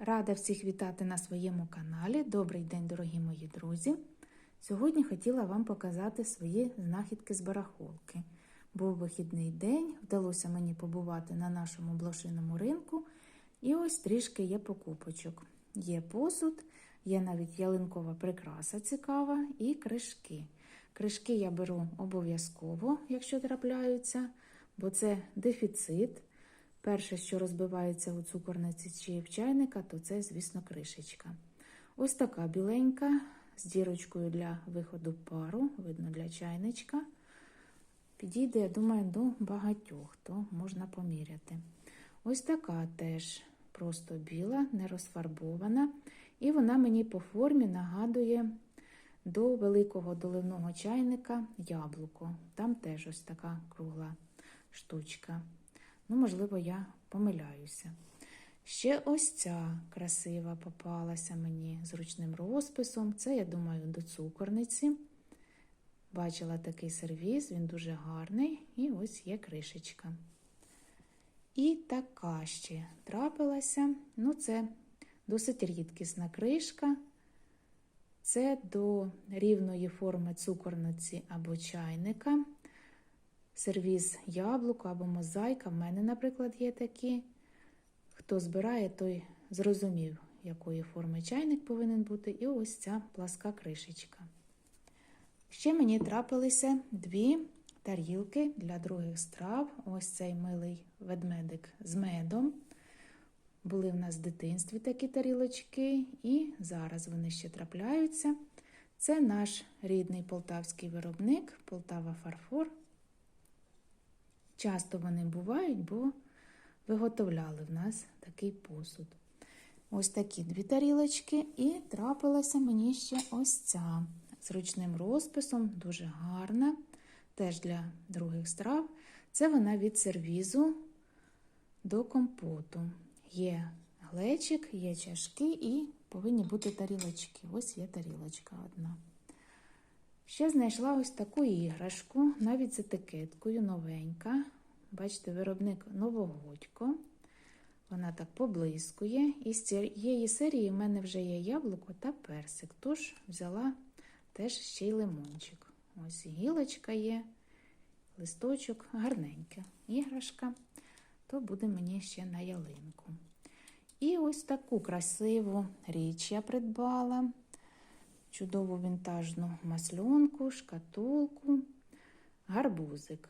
Рада всіх вітати на своєму каналі. Добрий день, дорогі мої друзі! Сьогодні хотіла вам показати свої знахідки з барахолки. Був вихідний день, вдалося мені побувати на нашому блошиному ринку. І ось трішки є покупочок. Є посуд, є навіть ялинкова прикраса цікава і кришки. Кришки я беру обов'язково, якщо трапляються, бо це дефіцит. Перше, що розбивається у цукорниці чи в чайника, то це, звісно, кришечка. Ось така біленька з дірочкою для виходу пару, видно для чайничка. Підійде, я думаю, до багатьох, то можна поміряти. Ось така теж просто біла, не розфарбована. І вона мені по формі нагадує до великого доливного чайника яблуко. Там теж ось така кругла штучка. Ну, можливо, я помиляюся. Ще ось ця красива попалася мені з ручним розписом. Це, я думаю, до цукорниці. Бачила такий сервіз, він дуже гарний. І ось є кришечка. І така ще трапилася. Ну, це досить рідкісна кришка. Це до рівної форми цукорниці або чайника. Сервіз яблуко або мозаїка. В мене, наприклад, є такі. Хто збирає, той зрозумів, якої форми чайник повинен бути. І ось ця пласка кришечка. Ще мені трапилися дві тарілки для других страв. Ось цей милий ведмедик з медом. Були в нас в дитинстві такі тарілочки, і зараз вони ще трапляються. Це наш рідний полтавський виробник, Полтава Фарфор. Часто вони бувають, бо виготовляли в нас такий посуд. Ось такі дві тарілочки, і трапилася мені ще ось ця з ручним розписом, дуже гарна, теж для других страв. Це вона від сервізу до компоту. Є глечик, є чашки і повинні бути тарілочки. Ось є тарілочка одна. Ще знайшла ось таку іграшку, навіть з етикеткою новенька. Бачите, виробник Новогодько. Вона так поблискує. І з цієї серії в мене вже є яблуко та персик. Тож взяла теж ще й лимончик. Ось гілочка є, листочок, гарненька іграшка, то буде мені ще на ялинку. І ось таку красиву річ я придбала. Чудову вінтажну масльонку, шкатулку, гарбузик.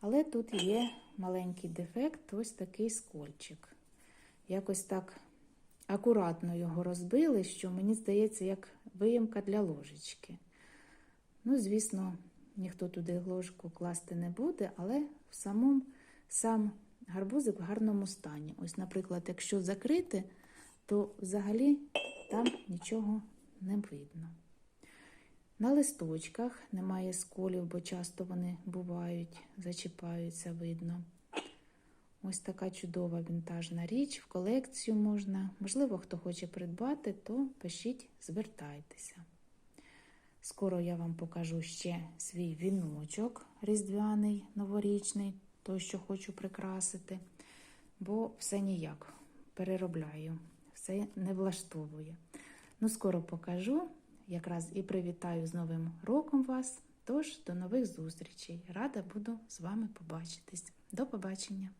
Але тут є маленький дефект, ось такий скольчик. Якось так акуратно його розбили, що мені здається, як виємка для ложечки. Ну, звісно, ніхто туди ложку класти не буде, але в самому сам гарбузик в гарному стані. Ось, наприклад, якщо закрити, то взагалі там нічого не видно. На листочках немає сколів, бо часто вони бувають, зачіпаються, видно. Ось така чудова вінтажна річ. В колекцію можна. Можливо, хто хоче придбати, то пишіть, звертайтеся. Скоро я вам покажу ще свій віночок різдвяний, новорічний, той, що хочу прикрасити, бо все ніяк переробляю, все не влаштовує. Ну, скоро покажу якраз і привітаю з Новим роком вас. Тож, до нових зустрічей. Рада буду з вами побачитись. До побачення!